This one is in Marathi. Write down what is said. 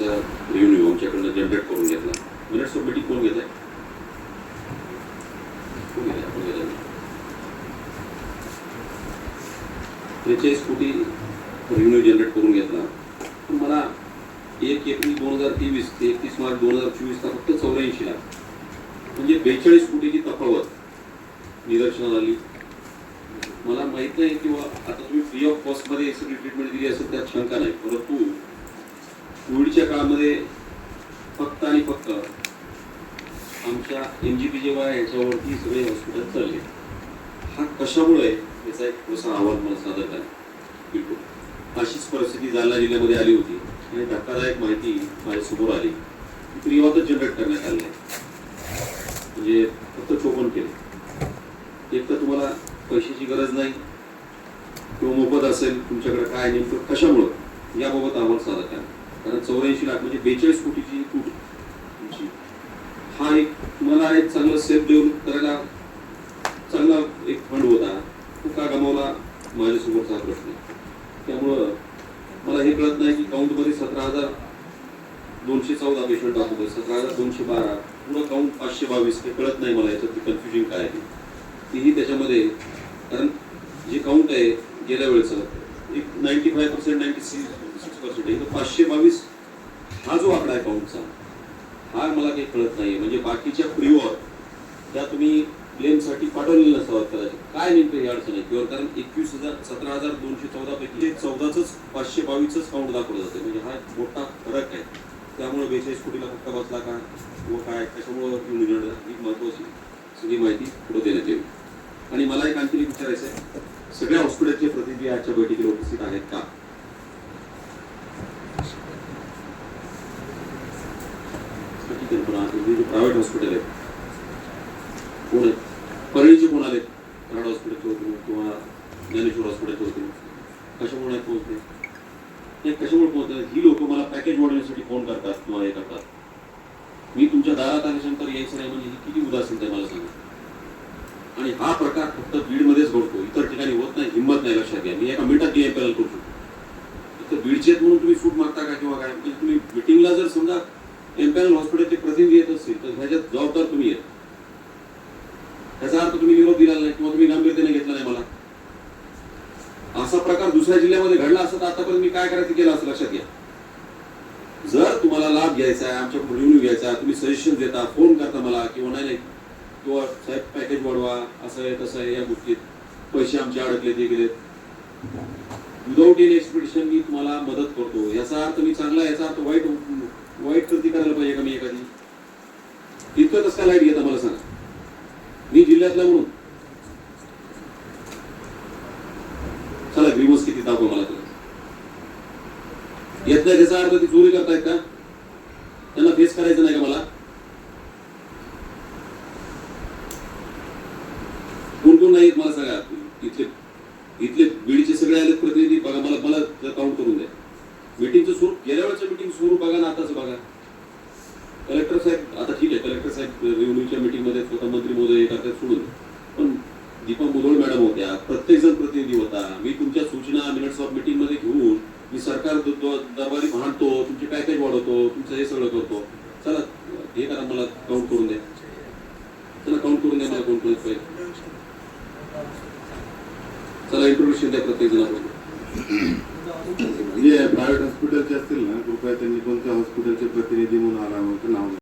स्कूटीचा रेव्हेन्यू आमच्याकडनं जनरेट करून घेतला. मिनिट्स ऑफ कोण घेत आहे कोण घेत आहे आपण घेत त्रेचाळीस कोटी रेव्हेन्यू जनरेट करून घेतला. पण मला एक एप्रिल दोन हजार तेवीस ते एकतीस मार्च दोन हजार चोवीसला फक्त चौऱ्याऐंशी लाख म्हणजे बेचाळीस कोटीची तफावत निदर्शनात आली. मला माहीत नाही किंवा आता तुम्ही फ्री ऑफ कॉस्टमध्ये सगळी ट्रीटमेंट दिली असेल त्यात शंका नाही. परंतु कोविडच्या काळामध्ये फक्त आणि फक्त आमच्या M G P J Y ह्याच्यावरती सगळे हॉस्पिटल चालले हा कशामुळे याचा एक थोडासा अहवाल मला सादर झाला? बिलकुल. अशीच परिस्थिती जालना जिल्ह्यामध्ये आली होती आणि धक्कादायक माहिती माझ्यासमोर आली. की फ्री जनरेट करण्यात आले. म्हणजे फक्त चोपन केले. एक तर तुम्हाला पैशाची गरज नाही. किंवा मोफत असेल तुमच्याकडे काय नेमकं कशामुळं? याबाबत आम्हाला सादर करा. कारण चौऱ्याऐंशी लाख म्हणजे बेचाळीस कोटीची तूट तुमची. हा एक तुम्हाला एक चांगलं सेफ देऊन करायला चांगला एक फंड होता. तो का गमावला? माझ्यासमोरचा प्रश्न त्यामुळं मला हे कळत नाही की काउंटमध्ये सतरा हजार दोनशे चौदा पेशंट दाखवतोय. सतरा हजार दोनशे बारा. पुढं काउंट पाचशे बावीस. हे कळत नाही मला याच्यात कन्फ्युजन काय आहे. तीही त्याच्यामध्ये कारण जे काउंट आहे गेल्या वेळेचं एक ninety five percent ninety six percent आहे तर पाचशे बावीस हा जो आकडा आहे काउंटचा हा मला काही कळत नाही म्हणजे बाकीच्या प्रिओर त्या तुम्ही क्लेमसाठी पाठवलेलं नसावं कदाचित. काय नेमकं ही अडचण आहे? किंवा कारण एकवीस हजार सतरा हजार दोनशे चौदा पैकी चौदाच पाचशे बावीसच काउंट दाखवलं जाते म्हणजे हा मोठा फरक आहे. त्यामुळे बेचाळीस कोटीला फक्त बसला का व काय त्याच्यामुळं येऊन ही महत्वाची सगळी माहिती पुढे देण्यात येईल. आणि मला एक आणखी विचारायचं आहे सगळ्या हॉस्पिटलचे प्रतिनिधी आजच्या बैठकीला उपस्थित आहेत का? ठीक पुन्हा जे प्रायव्हेट हॉस्पिटल आहे कोण आहे परळीचे कोण आले कराड हॉस्पिटलचे होते किंवा ज्ञानेश्वर हॉस्पिटलचे होते कशामुळे पोहोचले? हे कशामुळे पोहोचले? ही लोक मला पॅकेज वाढवण्यासाठी फोन करतात किंवा हे करतात. मी तुमच्या दारात आल्यानंतर यायचं नाही म्हणजे ही किती उदासीनता आहे मला सांगा. आणि हा प्रकार फक्त बीडमध्येच घडतो. इतर ठिकाणी होत नाही हिंमत नाही लक्षात घ्या. मी एका मिनिटात डी करू शकतो. इथं बीडचे म्हणून तुम्ही सूट मागता का किंवा काय? म्हणजे तुम्ही मिटिंगला जर समजा एम्पॅनल हॉस्पिटलचे प्रतिनिधी येत असतील तर ह्याच्यात जबाबदार तुम्ही येत त्याचा अर्थ तुम्ही निरोप दिला नाही किंवा तुम्ही गांभीर्याने घेतला नाही मला. असा प्रकार दुसऱ्या जिल्ह्यामध्ये घडला असता तर आतापर्यंत मी काय करायचं केलं असं लक्षात घ्या. जर तुम्हाला लाभ घ्यायचा आहे आमच्या रिव्ह्यू घ्यायचा आहे तुम्ही सजेशन देता फोन करता मला किंवा नाही नाही किंवा साहेब पॅकेज वाढवा असं आहे तसं आहे या गोष्टीत पैसे आमचे अडकले ते गेलेत. विदाऊट एन एक्सपेक्टेशन मी तुम्हाला मदत करतो. याचा अर्थ मी चांगला याचा अर्थ वाईट वाईट कृती करायला पाहिजे का मी एखादी? इतकं कसं काय लाइट घेता मला सांगा. मी जिल्ह्यातला म्हणून. चला ग्रीवस किती दाखव मला तुला येत नाही त्याचा अर्थ ती चोरी करतायत का? त्यांना फेस करायचं नाही का मला कोण कोण नाहीत मला सांगा इथले इथले बीडचे सगळे आले प्रतिनिधी बघा मला मला काउंट करून द्या. मिटिंगचं स्वरूप गेल्या वेळेचं मिटिंग स्वरूप बघा ना आताच बघा. कलेक्टर साहेब आता ठीक आहे कलेक्टर साहेब रेव्हन्यूच्या मिटिंगमध्ये स्वतः मंत्री महोदय करतात सोडून. पण दीपा मुधोळ मॅडम होत्या प्रत्येक जण प्रतिनिधी होता. मी तुमच्या सूचना मिनिट्स ऑफ मिटिंगमध्ये घेऊन मी सरकार दरबारी भांडतो तुमचे पॅकेज वाढवतो तुमचं हे सगळं करतो. चला हे करा मला काउंट करून द्या. चला काउंट करून द्या मला कोण करून पहिले. चला इंट्रोड्युशन द्या प्रत्येक जणांना प्रायव्हेट हॉस्पिटलचे असतील ना कृपया त्यांनी कोणत्या हॉस्पिटलचे प्रतिनिधी म्हणून आला नाव